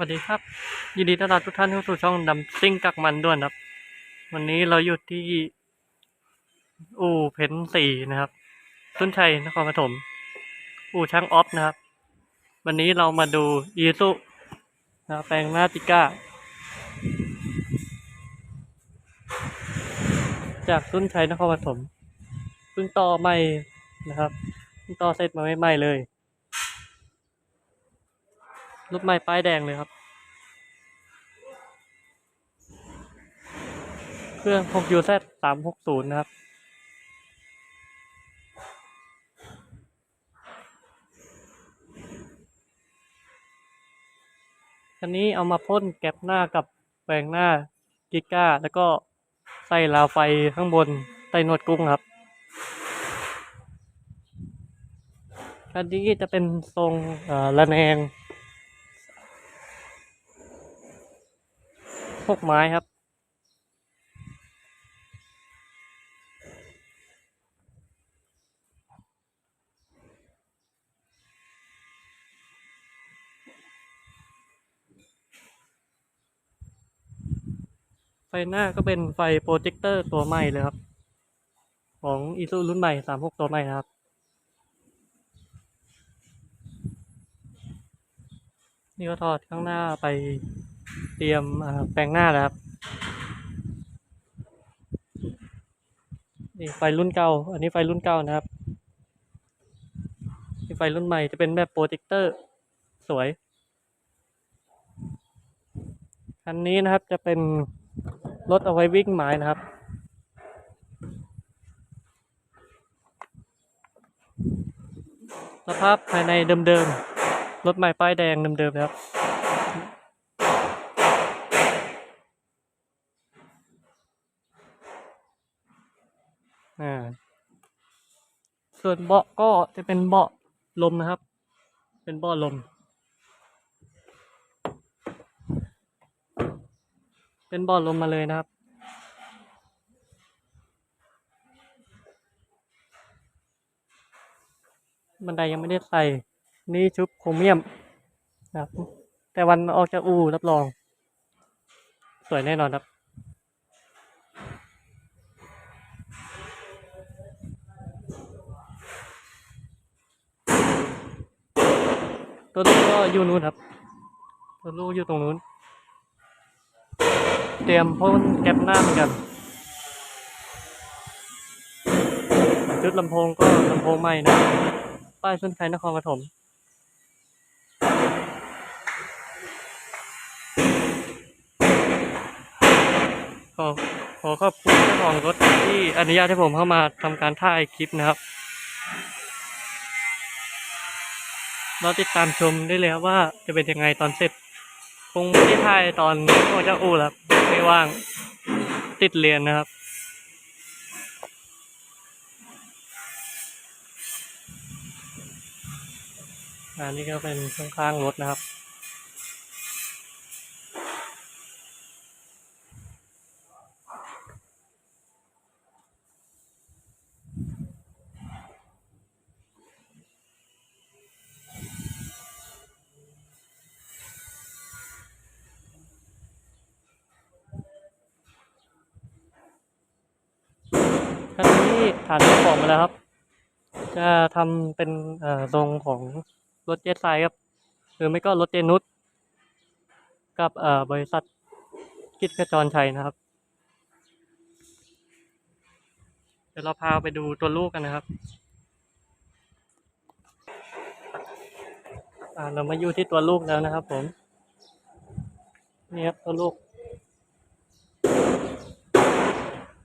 สวัสดีครับ ยินดีต้อนรับทุกท่านเข้าสู่ช่องดำซิ่งกักมันด้วนครับ วันนี้เราอยู่ที่ อู่เพนสีนะครับต้นชัยนครปฐมอู่ช่างออฟนะครับ วันนี้เรามาดูอีซุนะแปลงหน้าติก้า จากต้นชัยนครปฐมเพิ่งต่อใหม่นะครับเพิ่งต่อเสร็จมาใหม่ๆเลย รถใหม่ป้ายแดงเลยครับ เครื่อง 6UZ 360 นะครับคันนี้เอามาพ่นแก็บหน้ากับแปลงหน้ากิก้า แล้วก็ใส่ราไฟข้างบนใต้หนวดกุ้งครับคันนี้จะเป็นทรงเอ่อระแนง พวกไม้ครับ ไฟหน้าก็เป็นไฟโปรเจคเตอร์ตัวใหม่เลยครับ ของอีซูรุ่นใหม่สามหกตัวใหม่นะครับนี่ก็ถอดข้างหน้าไป เตรียมแปลงหน้าแล้วครับ นี่ไฟรุ่นเก่า อันนี้ไฟรุ่นเก่านะครับนี่ไฟรุ่นใหม่จะเป็นแบบโปรเจคเตอร์สวย คันนี้นะครับจะเป็นรถเอาไว้วิ่งไม้นะครับสภาพภายในเดิมๆ รถใหม่ป้ายแดงเดิมๆนะครับ อ่า ส่วนเบาะก็จะเป็นเบาะลมนะครับ เป็นเบาะลม เป็นเบาะลมมาเลยนะครับ บันไดยังไม่ได้ใส่ นี่ชุบโครเมียมนะครับ แต่วันออกจากอู่รับรอง สวยแน่นอนครับ ตัวลูกก็อยู่นู้นครับ ตัวลูกอยู่ตรงนู้น เตรียมพ่นแก๊ปหน้าเหมือนกันชุดลำโพงก็ลำโพงใหม่นะ ป้ายส้นชัยนครปฐมขอขอขอบคุณเจ้าของรถที่อนุญาตให้ผมเข้ามาทำการถ่ายคลิปนะครับ เราติดตามชมได้เลยครับว่าจะเป็นยังไงตอนเสร็จ คงไม่ได้ถ่ายตอนออเจาอู่แล้วครับไม่ว่างติดเรียนนะครับอันนี้ก็เป็นข้างๆรถนะครับ คันนี้ฐานของมาแล้วครับ จะทำเป็นเอ่อทรงของรถเจ็ตไซครับหรือไม่ก็รถเจนุสกับเอ่อบริษัทกิจกระจรชัยนะครับ เดี๋ยวเราพาไปดูตัวลูกกันนะครับอ่าเรามาอยู่ที่ตัวลูกแล้วนะครับผม นี่ครับตัวลูก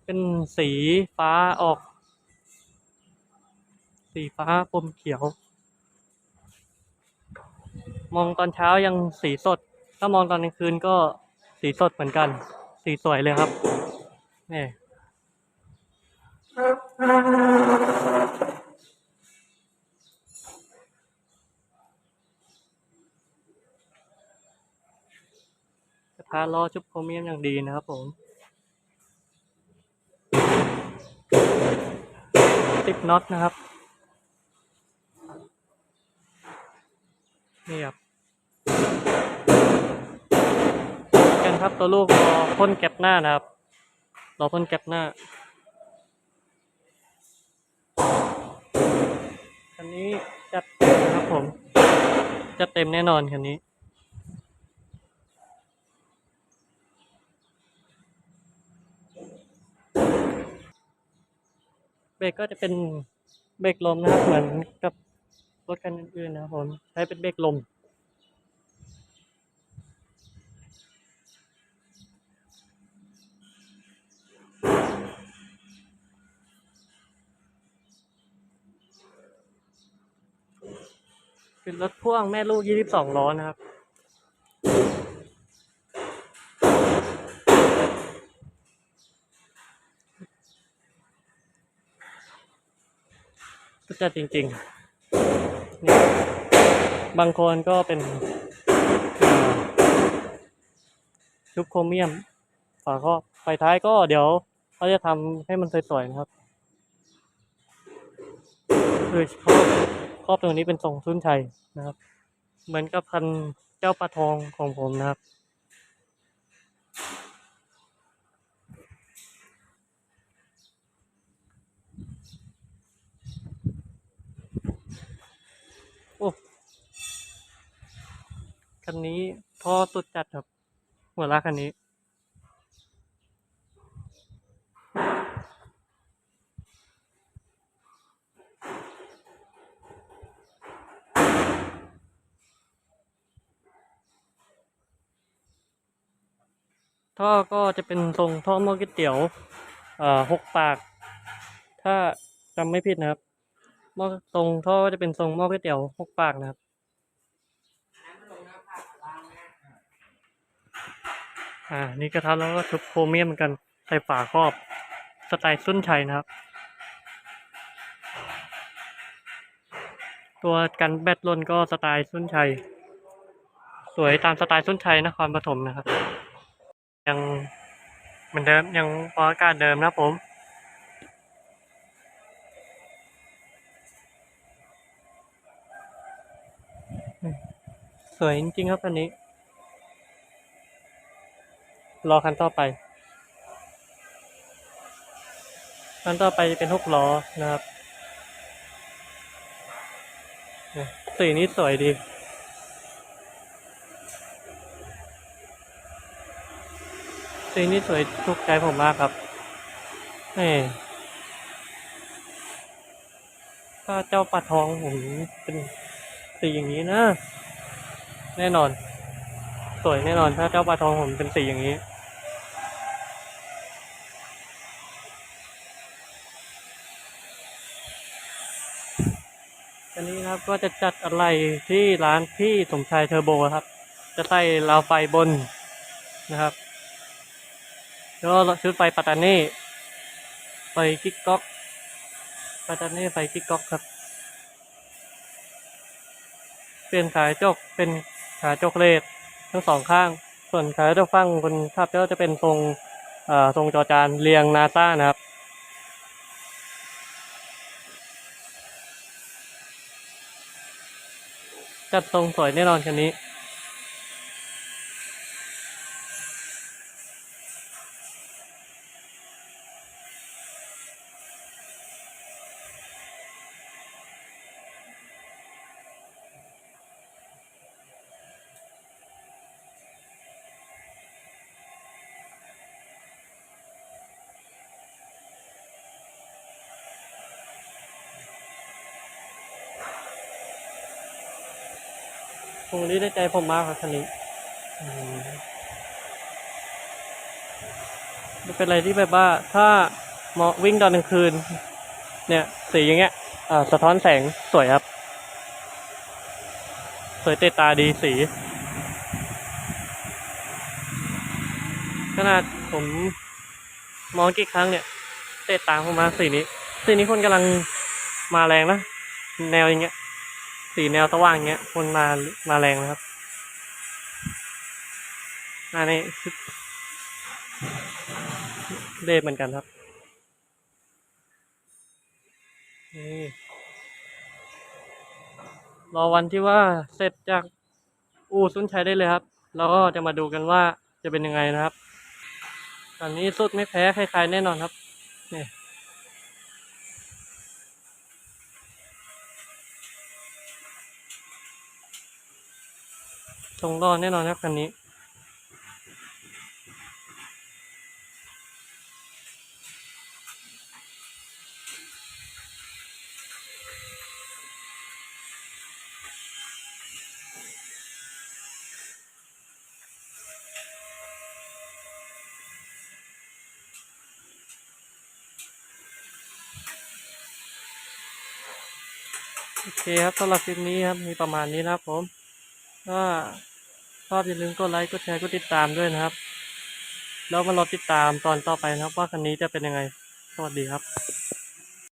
เป็นสีฟ้าออก สีฟ้าปมเขียว มองตอนเช้ายังสีสด ถ้ามองตอนกลางคืนก็สีสดเหมือนกัน สีสวยเลยครับนี่กระทะล้อชุบโครเมียมอย่างดีนะครับผม ติดน็อตนะครับ นี่ครับกันครับตัวลูกรอพ่นแก็บหน้านะครับ รอพ่นแก็บหน้า คันนี้จัดเต็มนะครับผม จัดเต็มแน่นอนคันนี้ รกก็จะเป็นเบรกลมนะครับ เหมือนกับรถคันอื่นๆนะครับผม ใช้เป็นเบรกลมเป็นรถพ่วงแม่ลูก 22 ล้อนะครับ สุดจัดจริงๆนี่บางคนก็เป็นชุบโครเมียม ฝาครอบไฟท้ายก็เดี๋ยวเขาจะทำให้มันสวยๆนะครับ คือครอบครอบตรงนี้เป็นทรงทุ่นชัยนะครับ เหมือนกับพันเจ้าปลาทองของผมนะครับ คันนี้ท่อสุดจัดครับ หัวลากคันนี้ ท่อก็จะเป็นทรงท่อหม้อก๋วยเตี๋ยวหกปาก ถ้าจำไม่ผิดนะครับหม้อทรงท่อก็จะเป็นทรงหม้อก๋วยเตี๋ยวหกปากนะครับ อ่า นี่กระทะแล้วก็ชุบโครเมียมเหมือนกัน ใส่ฝาครอบ สไตล์สุ้นชัยนะครับ ตัวกันแบตลนก็สไตล์สุ้นชัย สวยตามสไตล์สุ้นชัยนครปฐมนะครับ ยังเหมือนเดิมยังพออากาศเดิมนะผมสวยจริงๆครับอันนี้ รอคันต่อไป คันต่อไปเป็นหกล้อนะครับสีนี้สวยดีสีนี้สวยถูกใจผมมากครับนี่ถ้าเจ้าปลาทองผมเป็นสีอย่างนี้นะ แน่นอน สวยแน่นอน ถ้าเจ้าปลาทองผมเป็นสีอย่างนี้ อันนี้ครับก็จะจัดอะไรที่ร้านพี่สมชายเทอร์โบครับ จะใส่ราวไฟบนนะครับแล้วก็ชุดไฟปัตตานีไฟกิ๊กก๊อกปัตตานีไฟกิ๊กก๊อกครับ เปลี่ยนขายจกเป็นขาจกเลดทั้งสองข้าง ส่วนขาจกฟังบนขับก็จะเป็นทรงอ่อทรงจอจานเรียงนาซ่านะครับ จัดทรงสวยแน่นอนคันนี้ รงนี้ได้ใจผมมากครับคันนี้มันเป็นอะไรที่แบบว่าถ้าเหมาะวิ่งตอนกลางคืน เนี่ยสีอย่างเงี้ยอ่าสะท้อนแสงสวยครับ สวยเตะตาดีสี ขนาดผมมองกี่ครั้งเนี่ย เตะตาผมมาสีนี้ สีนี้คนกำลังมาแรงนะ แนวอย่างเงี้ย สีแนวสว่างเงี้ยคนมามาแรงนะครับอันนี้ชุดเดฟเหมือนกันครับนี่รอวันที่ว่าเสร็จจากอู่สุนชัยได้เลยครับแล้วก็จะมาดูกันว่าจะเป็นยังไงนะครับ ตอนนี้สุดไม่แพ้ใครๆแน่นอนครับ ตรงรอดแน่นอนครับคันนี้ โอเคครับสำหรับคลิปนี้ครับมีประมาณนี้นะครับผมก็ อบอย่าลืมกดไลค์กดแชร์กดติดตามด้วยนะครับ แล้วมารอติดตามตอนต่อไปนะครับ ว่าคันนี้จะเป็นยังไง สวัสดีครับ